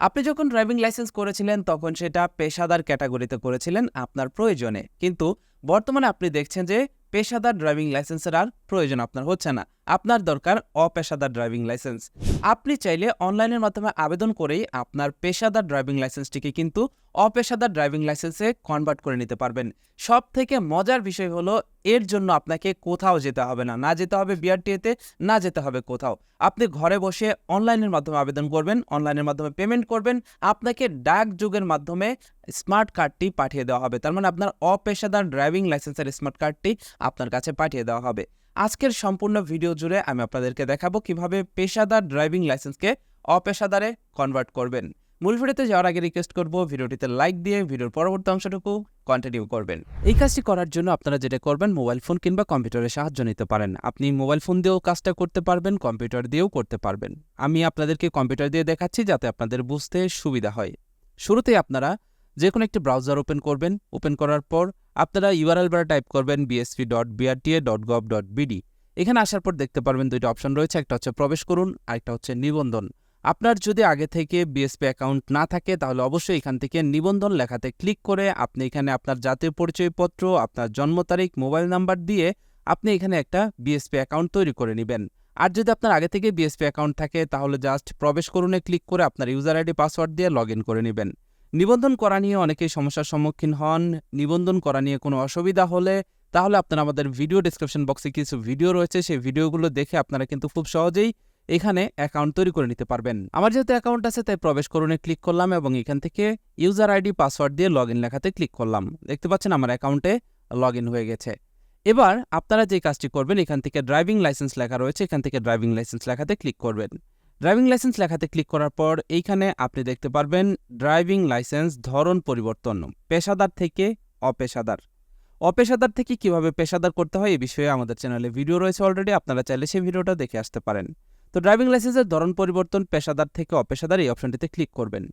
আপনি যখন driving licence করেছিলেন, তখন সেটা পেশাদার ক্যাটাগরিতে করেছিলেন আপনার প্রয়োজনে। কিন্তু বর্তমানে আপনি দেখছেন যে, পেশাদার ড্রাইভিং লাইসেন্সের আর প্রয়োজন আপনার হচ্ছে না। আপনার দরকার অপেশাদার ড্রাইভিং লাইসেন্স। আপনি চাইলে অনলাইনের মাধ্যমে আবেদন করেই আপনার পেশাদার ড্রাইভিং লাইসেন্সটিকে কিন্তু অপেশাদার ড্রাইভিং লাইসেন্সে কনভার্ট করে নিতে পারবেন। সব থেকে মজার বিষয় হলো, এর জন্য আপনাকে কোথাও যেতে হবে না। না যেতে হবে বিআরটিএতে না যেতে হবে কোথাও। আপনি ঘরে বসে অনলাইনের মাধ্যমে আবেদন করবেন, অনলাইনের মাধ্যমে পেমেন্ট করবেন, আপনাকে ডাক যুগের মাধ্যমে স্মার্ট কার্ডটি পাঠিয়ে দেওয়া হবে। তার মানে আপনার অপেশাদার ড্রাইভিং লাইসেন্সের স্মার্ট কার্ডটি আপনার কাছে পাঠিয়ে দেওয়া হবে। আজকের সম্পূর্ণ ভিডিও জুড়ে আমি আপনাদেরকে দেখাবো কীভাবে পেশাদার ড্রাইভিং লাইসেন্সকে অপেশাদারে কনভার্ট করবেন। মূল ভিডিওতে যাওয়ার আগে রিকোয়েস্ট করব ভিডিওটিতে লাইক দিয়ে ভিডিওর পরবর্তী অংশটুকু কন্টিনিউ করবেন। এই কাজটি করার জন্য আপনারা যেটা করবেন মোবাইল ফোন কিংবা কম্পিউটারের সাহায্য নিতে পারেন। আপনি মোবাইল ফোন দিয়েও কাজটা করতে পারবেন কম্পিউটার দিয়েও করতে পারবেন। আমি আপনাদেরকে কম্পিউটার দিয়ে দেখাচ্ছি যাতে আপনাদের বুঝতে সুবিধা হয়। শুরুতেই আপনারা যে কোনো একটি ব্রাউজার ওপেন করবেন। ওপেন করার পর আপনারা ইউআরএল বার টাইপ করবেন BSP dot BRTA dot gov dot BD এখানে আসার পর দেখতে পারবেন দুইটা অপশন রয়েছে, একটা হচ্ছে প্রবেশ করুন, আরেকটা হচ্ছে নিবন্ধন। আপনার যদি আগে থেকে বিএসপি অ্যাকাউন্ট না থাকে, তাহলে অবশ্যই এখান থেকে নিবন্ধন লেখাতে ক্লিক করে আপনি এখানে আপনার জাতীয় পরিচয়পত্র, আপনার জন্ম তারিখ মোবাইল নাম্বার দিয়ে আপনি এখানে একটা বিএসপি অ্যাকাউন্ট তৈরি করে নেবেন। আর যদি আপনার আগে থেকে বিএসপি অ্যাকাউন্ট থাকে, তাহলে জাস্ট প্রবেশ করুনে ক্লিক করে আপনার ইউজার আইডি পাসওয়ার্ড দিয়ে লগ করে নেবেন। নিবন্ধন করা নিয়ে অনেকেই সমস্যার সম্মুখীন হন। নিবন্ধন করা নিয়ে কোনো অসুবিধা হলে তাহলে আপনারা আমাদের ভিডিও ডিসক্রিপশন বক্সে কিছু ভিডিও রয়েছে। সেই ভিডিওগুলো দেখে আপনারা কিন্তু খুব সহজেই এখানে অ্যাকাউন্ট তৈরি করে নিতে পারবেন। আমার যেহেতু অ্যাকাউন্ট আছে, তাই প্রবেশ করুনে ক্লিক করলাম এবং এখান থেকে ইউজার আইডি পাসওয়ার্ড দিয়ে লগ ইন লেখাতে ক্লিক করলাম। দেখতে পাচ্ছেন আমার অ্যাকাউন্টে লগ ইন হয়ে গেছে। এবার আপনারা যে কাজটি করবেন, এখান থেকে ড্রাইভিং লাইসেন্স লেখা রয়েছে। এখান থেকে ড্রাইভিং লাইসেন্স লেখাতে ক্লিক করবেন। ড্রাইভিং লাইসেন্স লেখাতে ক্লিক করার পর এইখানে আপনি দেখতে পারবেন ড্রাইভিং লাইসেন্স ধরন পরিবর্তন, পেশাদার থেকে অপেশাদার। অপেশাদার থেকে কীভাবে পেশাদার করতে হয় এই বিষয়ে আমাদের চ্যানেলে ভিডিও রয়েছে অলরেডি আপনারা চাইলে সেই ভিডিওটা দেখে আসতে পারেন। তো ড্রাইভিং লাইসেন্সের ধরন পরিবর্তন, পেশাদার থেকে অপেশাদার এই অপশনটিতে ক্লিক করবেন।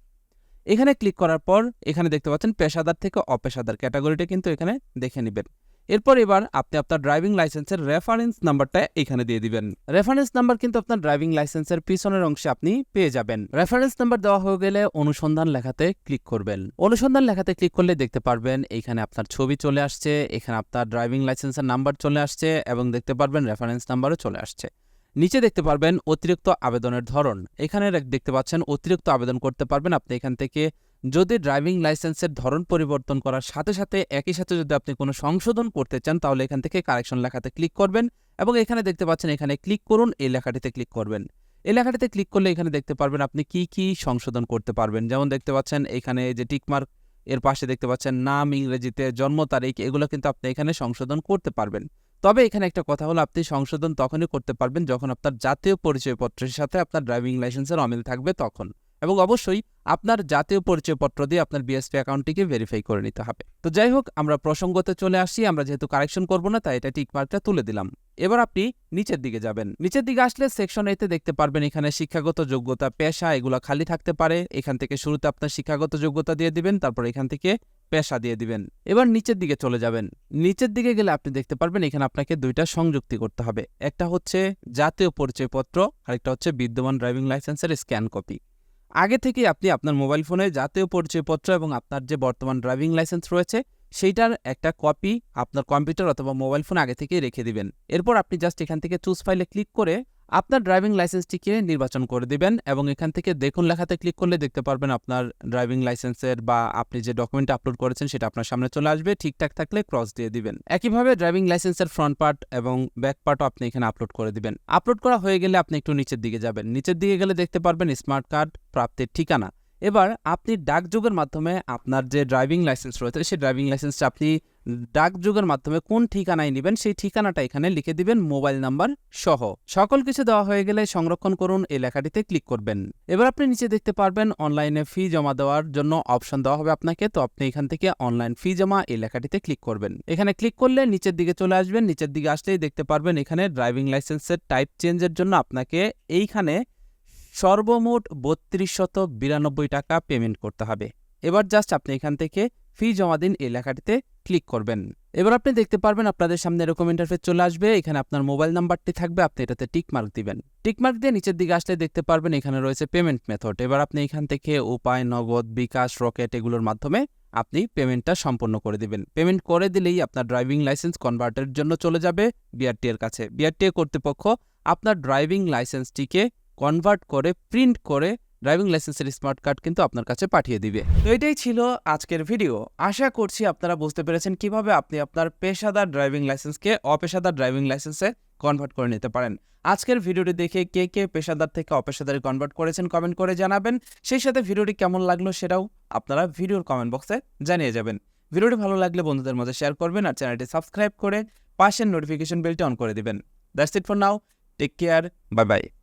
এখানে ক্লিক করার পর এখানে দেখতে পাচ্ছেন পেশাদার থেকে অপেশাদার ক্যাটাগরিটা কিন্তু এখানে দেখে নেবেন। এরপর এবার আপনি আপনার ড্রাইভিং লাইসেন্সের রেফারেন্স নাম্বারটা এখানে দিয়ে দিবেন। রেফারেন্স নাম্বার কিন্তু আপনার ড্রাইভিং লাইসেন্সের পিছনের অংশে আপনি পেয়ে যাবেন। রেফারেন্স নাম্বার দেওয়া হয়ে গেলে অনুসন্ধান লেখাতে ক্লিক করবেন। অনুসন্ধান লেখাতে ক্লিক করলে দেখতে পারবেন এখানে আপনার ছবি চলে আসছে, এখানে আপনার ড্রাইভিং লাইসেন্সের নাম্বার চলে আসছে এবং দেখতে পারবেন রেফারেন্স নাম্বারও চলে আসছে। নিচে দেখতে পারবেন অতিরিক্ত আবেদনের ধরন। এখানে দেখতে পাচ্ছেন অতিরিক্ত আবেদন করতে পারবেন। আপনি এখান থেকে যদি ড্রাইভিং লাইসেন্সের ধরন পরিবর্তন করার সাথে সাথে একই সাথে যদি আপনি কোনো সংশোধন করতে চান, তাহলে এখান থেকে কারেকশন লেখাতে ক্লিক করবেন এবং এখানে দেখতে পাচ্ছেন এখানে ক্লিক করুন, এই লেখাটিতে ক্লিক করবেন। এই লেখাটিতে ক্লিক করলে এখানে দেখতে পারবেন আপনি কি কি সংশোধন করতে পারবেন। যেমন দেখতে পাচ্ছেন এখানে যে টিকমার্ক এর পাশে দেখতে পাচ্ছেন নাম, ইংরেজিতে জন্ম তারিখ, এগুলো কিন্তু আপনি এখানে সংশোধন করতে পারবেন। তবে এখানে একটা কথা হলো, আপনি সংশোধন তখনই করতে পারবেন যখন আপনার জাতীয় পরিচয়পত্রের সাথে আপনার ড্রাইভিং লাইসেন্সের অমিল থাকবে তখন। এবং অবশ্যই আপনার জাতীয় পরিচয়পত্র দিয়ে আপনার বিএসপি অ্যাকাউন্টটিকে ভেরিফাই করে নিতে হবে। তো যাই হোক, আমরা প্রসঙ্গতে চলে আসি, আমরা যেহেতু কারেকশন করব না, তাই এটা টিকমার্কটা তুলে দিলাম। এবার আপনি নিচের দিকে যাবেন। নিচের দিকে আসলে সেকশন এতে দেখতে পারবেন এখানে শিক্ষাগত যোগ্যতা, পেশা, এগুলো খালি থাকতে পারে। এখান থেকে শুরুতে আপনার শিক্ষাগত যোগ্যতা দিয়ে দিবেন, তারপর এখান থেকে পেশা দিয়ে দিবেন। এবার নিচের দিকে চলে যাবেন। নিচের দিকে গেলে আপনি দেখতে পারবেন এখানে আপনাকে দুইটা সংযুক্তি করতে হবে। একটা হচ্ছে জাতীয় পরিচয়পত্র, আরেকটা হচ্ছে বিদ্যমান ড্রাইভিং লাইসেন্সের স্ক্যান কপি আগে থেকে আপনি আপনার মোবাইল ফোনে জাতীয় পরিচয়পত্র এবং আপনার যে বর্তমান ড্রাইভিং লাইসেন্স রয়েছে, সেইটার একটা কপি আপনার কম্পিউটার অথবা মোবাইল ফোন আগে থেকে রেখে দিবেন। এরপর আপনি জাস্ট এখান থেকে চুজ ফাইলে ক্লিক করে আপনার ড্রাইভিং লাইসেন্সটিকে নির্বাচন করে দিবেন এবং এখান থেকে দেখুন লেখাতে ক্লিক করলে দেখতে পারবেন আপনার ড্রাইভিং লাইসেন্সের বা আপনি যে ডকুমেন্ট আপলোড করেছেন সেটা আপনার সামনে চলে আসবে। ঠিকঠাক থাকলে ক্রস দিয়ে দিবেন। একইভাবে ড্রাইভিং লাইসেন্সের ফ্রন্ট পার্ট এবং ব্যাক পার্টও আপনি এখানে আপলোড করে দিবেন। আপলোড করা হয়ে গেলে আপনি একটু নিচের দিকে যাবেন। নিচের দিকে গেলে দেখতে পারবেন স্মার্ট কার্ড প্রাপ্তির ঠিকানা। এবার আপনি ডাকযোগের মাধ্যমে আপনার যে ড্রাইভিং লাইসেন্স রয়েছে, সেই ড্রাইভিং লাইসেন্সটা আপনি ডাকযোগের মাধ্যমে কোন ঠিকানায় নেবেন, সেই ঠিকানাটা এখানে লিখে দিবেন মোবাইল নাম্বার সহ। সকল কিছু দেওয়া হয়ে গেলে সংরক্ষণ করুন এই লেখাটিতে ক্লিক করবেন। এবার আপনি নিচে দেখতে পারবেন অনলাইনে ফি জমা দেওয়ার জন্য অপশন দেওয়া হবে আপনাকে, তো আপনি এখান থেকে অনলাইন ফি জমা এই লেখাটিতে ক্লিক করবেন। এখানে ক্লিক করলে নিচের দিকে চলে আসবেন, নিচের দিকে আসলেই দেখতে পারবেন এখানে ড্রাইভিং লাইসেন্সের টাইপ চেঞ্জের জন্য আপনাকে এইখানে সর্বমোট বত্রিশশত বিরানব্বই টাকা পেমেন্ট করতে হবে। এবার জাস্ট আপনি এখান থেকে ফি জমা দিন এই লেখাটিতে ক্লিক করবেন। এবার আপনি দেখতে পারবেন আপনাদের সামনে এরকম ইন্টারফেস চলে আসবে। এখানে আপনার মোবাইল নাম্বারটি থাকবে, আপনি এটাতে টিক মার্ক দিবেন। টিক মার্ক দিয়ে নিচের দিকে আসলে দেখতে পারবেন এখানে রয়েছে পেমেন্ট মেথড এবার আপনি এখান থেকে উপায়, নগদ, বিকাশ রকেট এগুলোর মাধ্যমে আপনি পেমেন্টটা সম্পন্ন করে দিবেন। পেমেন্ট করে দিলেই আপনার ড্রাইভিং লাইসেন্স কনভার্টের জন্য চলে যাবে বিআরটি এর কাছে। বিআরটি কর্তৃপক্ষ আপনার ড্রাইভিং লাইসেন্সটিকে কনভার্ট করে প্রিন্ট করে ড্রাইভিং লাইসেন্সের স্মার্ট কার্ড কিন্তু আপনার কাছে পাঠিয়ে দিবে। তো এটাই ছিল আজকের ভিডিও আশা করছি আপনারা বুঝতে পেরেছেন কীভাবে আপনি আপনার পেশাদার ড্রাইভিং লাইসেন্সকে অপেশাদার ড্রাইভিং লাইসেন্সে কনভার্ট করে নিতে পারেন। আজকের ভিডিওটি দেখে কে কে পেশাদার থেকে অপেশাদারে কনভার্ট করেছেন কমেন্ট করে জানাবেন। সেই সাথে ভিডিওটি কেমন লাগল সেটাও আপনারা ভিডিওর কমেন্ট বক্সে জানিয়ে যাবেন। ভিডিওটি ভালো লাগলে বন্ধুদের মধ্যে শেয়ার করবেন আর চ্যানেলটি সাবস্ক্রাইব করে পাশের নোটিফিকেশন বেলটি অন করে দিবেন। That's it for now take care bye bye